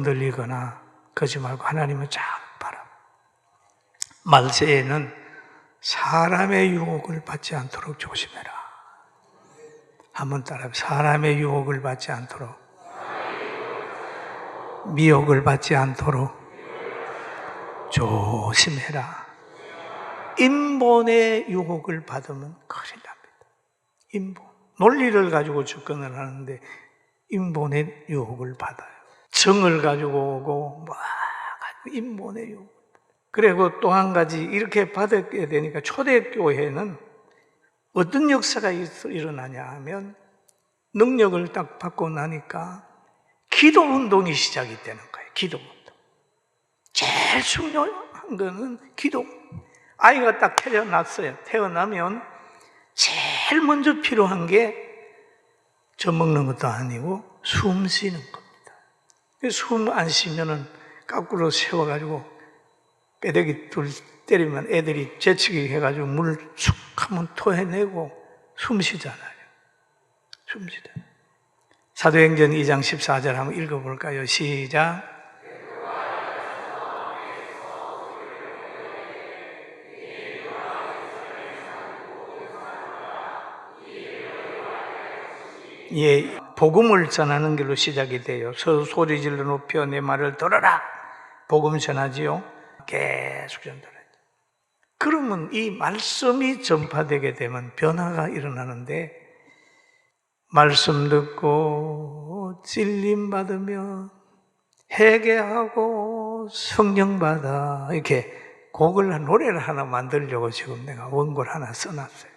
흔들리거나 그러지 말고 하나님을 잘 바라. 말세에는 사람의 유혹을 받지 않도록 조심해라. 한번 따라 사람의 유혹을 받지 않도록 미혹을 받지 않도록 조심해라. 인본의 유혹을 받으면 큰일 납니다. 인본. 논리를 가지고 접근을 하는데 인본의 유혹을 받아요. 정을 가지고 오고 막 유혹. 그리고 또 한 가지 이렇게 받게 되니까 초대교회는 어떤 역사가 있- 일어나냐 하면 능력을 딱 받고 나니까 기도 운동이 시작이 되는 거예요. 기도 운동. 제일 중요한 거는 기도. 아이가 딱 태어났어요. 태어나면 제일 먼저 필요한 게 젖 먹는 것도 아니고 숨 쉬는 겁니다. 숨 안 쉬면은 거꾸로 세워가지고 빼대기 둘 때리면 애들이 재치기 해가지고 물쑥 하면 토해내고 숨 쉬잖아요. 숨 쉬잖아요. 사도행전 2장 14절 한번 읽어볼까요? 시작. 예, 복음을 전하는 길로 시작이 돼요. 서 소리 질러 높여 내 말을 들어라. 복음 전하지요. 계속 전달해요. 그러면 이 말씀이 전파되게 되면 변화가 일어나는데 말씀 듣고 찔림 받으며 회개하고 성령 받아 이렇게 곡을 노래를 하나 만들려고 지금 내가 원고를 하나 써놨어요.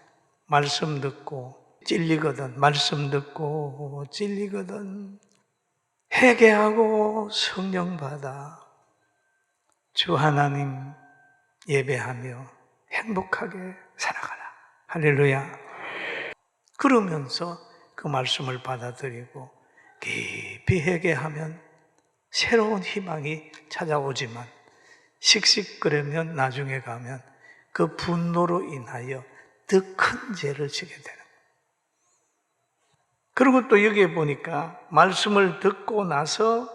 말씀 듣고 찔리거든. 말씀 듣고 찔리거든. 회개하고 성령 받아 주 하나님 예배하며 행복하게 살아가라. 할렐루야. 그러면서 그 말씀을 받아들이고 깊이 회개하면 새로운 희망이 찾아오지만 씩씩거리면 나중에 가면 그 분노로 인하여 더 큰 죄를 지게 되는. 그리고 또 여기에 보니까 말씀을 듣고 나서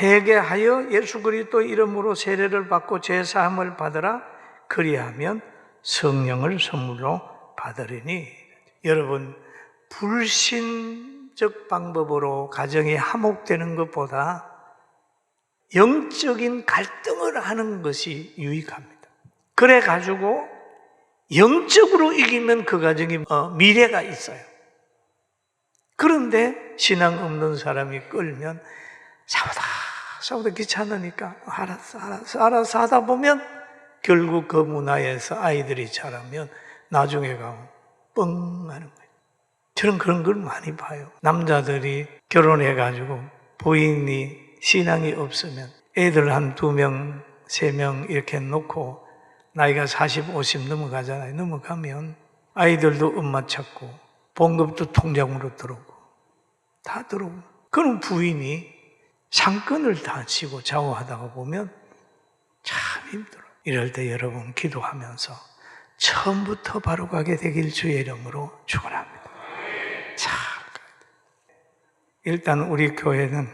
회개하여 예수 그리스도 이름으로 세례를 받고 죄 사함을 받으라 그리하면 성령을 선물로 받으리니 여러분 불신적 방법으로 가정이 화목되는 것보다 영적인 갈등을 하는 것이 유익합니다. 그래 가지고 영적으로 이기면 그 가정이 어, 미래가 있어요. 그런데 신앙 없는 사람이 끌면 싸우다 싸우다 귀찮으니까 알았어 알았어 알았어 하다 보면 결국 그 문화에서 아이들이 자라면 나중에 가면 뻥 하는 거예요. 저는 그런 걸 많이 봐요. 남자들이 결혼해 가지고 부인이 신앙이 없으면 애들 한 두 명, 세 명 이렇게 놓고 나이가 40, 50 넘어가잖아요. 넘어가면 아이들도 엄마 찾고 봉급도 통장으로 들어오고 다 들어오고 그럼 부인이 상권을 다 치고 좌우하다가 보면 참 힘들어. 이럴 때 여러분 기도하면서 처음부터 바로 가게 되길 주의 이름으로 축원합니다. 참 일단 우리 교회는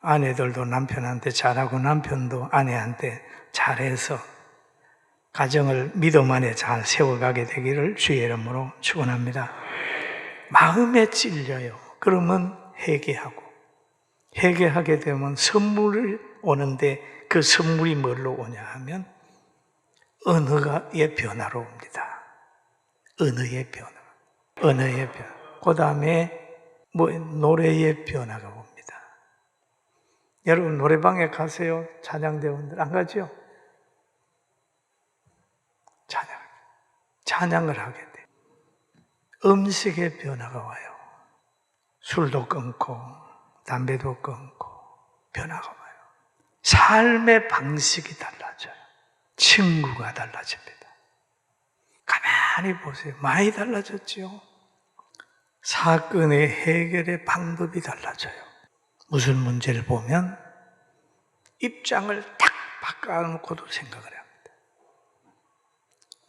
아내들도 남편한테 잘하고 남편도 아내한테 잘해서 가정을 믿음 안에 잘 세워가게 되기를 주의 이름으로 축원합니다. 마음에 찔려요. 그러면 회개하고 회개하게 되면 선물이 오는데 그 선물이 뭘로 오냐 하면 언어의 변화로 옵니다. 언어의 변화. 언어의 변화. 그 다음에 뭐 노래의 변화가 옵니다. 여러분 노래방에 가세요. 찬양대원들 안 가죠? 찬양. 찬양을 하게 돼. 음식의 변화가 와요. 술도 끊고 담배도 끊고 변화가 와요. 삶의 방식이 달라져요. 친구가 달라집니다. 가만히 보세요. 많이 달라졌죠. 사건의 해결의 방법이 달라져요. 무슨 문제를 보면 입장을 딱 바꿔놓고도 생각을 합니다.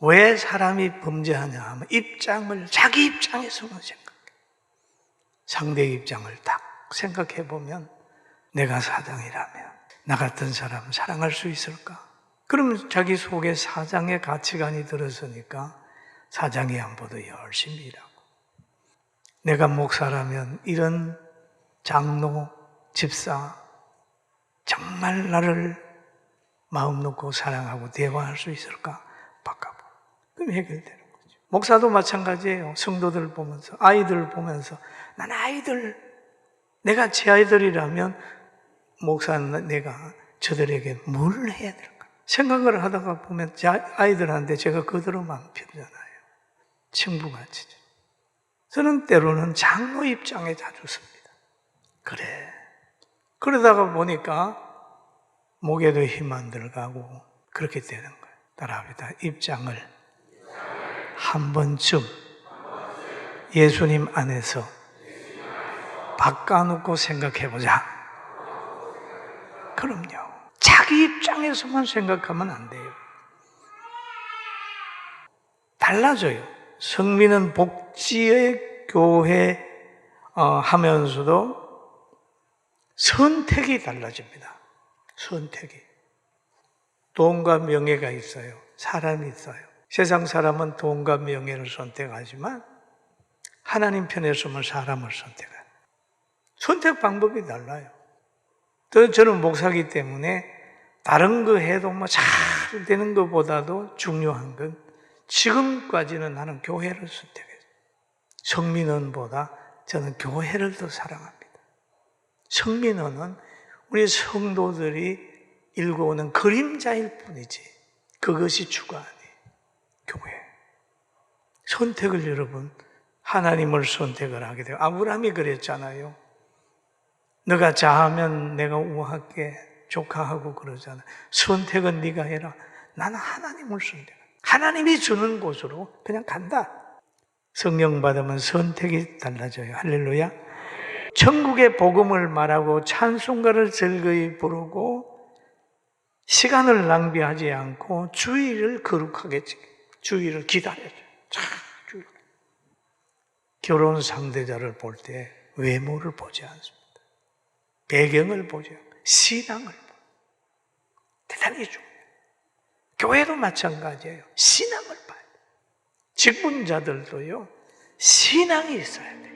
왜 사람이 범죄하냐 하면 입장을 자기 입장에서만 생각해요. 상대 입장을 딱 생각해 보면 내가 사장이라면 나 같은 사람 사랑할 수 있을까? 그러면 자기 속에 사장의 가치관이 들었으니까 사장의 양보도 열심히 일하고 내가 목사라면 이런 장로, 집사 정말 나를 마음 놓고 사랑하고 대화할 수 있을까? 바꿔보. 그럼 해결되는 거죠. 목사도 마찬가지예요. 성도들 보면서, 아이들 보면서, 난 아이들, 내가 제 아이들이라면, 목사는 내가 저들에게 뭘 해야 될까? 생각을 하다가 보면, 제 아이들한테 제가 그대로 마음 편잖아요. 친부같이. 저는 때로는 장로 입장에 자주 섭니다. 그래. 그러다가 보니까 목에도 힘 안 들어가고 그렇게 되는 거예요. 따라합니다. 입장을 한 번쯤 예수님 안에서 바꿔놓고 생각해 보자. 그럼요. 자기 입장에서만 생각하면 안 돼요. 달라져요. 성민은 복지의 교회 어, 하면서도 선택이 달라집니다. 선택이. 돈과 명예가 있어요. 사람이 있어요. 세상 사람은 돈과 명예를 선택하지만 하나님 편에 서면 사람을 선택해요. 선택 방법이 달라요. 또 저는 목사기 때문에 다른 거 해도 뭐 잘 되는 것보다도 중요한 건 지금까지는 나는 교회를 선택했어요. 성민원보다 저는 교회를 더 사랑합니다. 성민원은 우리 성도들이 일궈오는 그림자일 뿐이지 그것이 주가 교회. 선택을 여러분 하나님을 선택을 하게 돼요. 아브라함이 그랬잖아요. 너가 자하면 내가 우할게 조카하고 그러잖아. 선택은 네가 해라. 나는 하나님을 선택. 하나님이 주는 곳으로 그냥 간다. 성령 받으면 선택이 달라져요. 할렐루야. 천국의 복음을 말하고 찬송가를 즐거이 부르고 시간을 낭비하지 않고 주의를 거룩하게 지켜. 주의를 기다려줘. 자, 주의. 결혼 상대자를 볼 때 외모를 보지 않습니다. 배경을 보지 않고 신앙을 보. 대단히 중요해요. 교회도 마찬가지예요. 신앙을 봐야 돼. 직분자들도요, 신앙이 있어야 돼.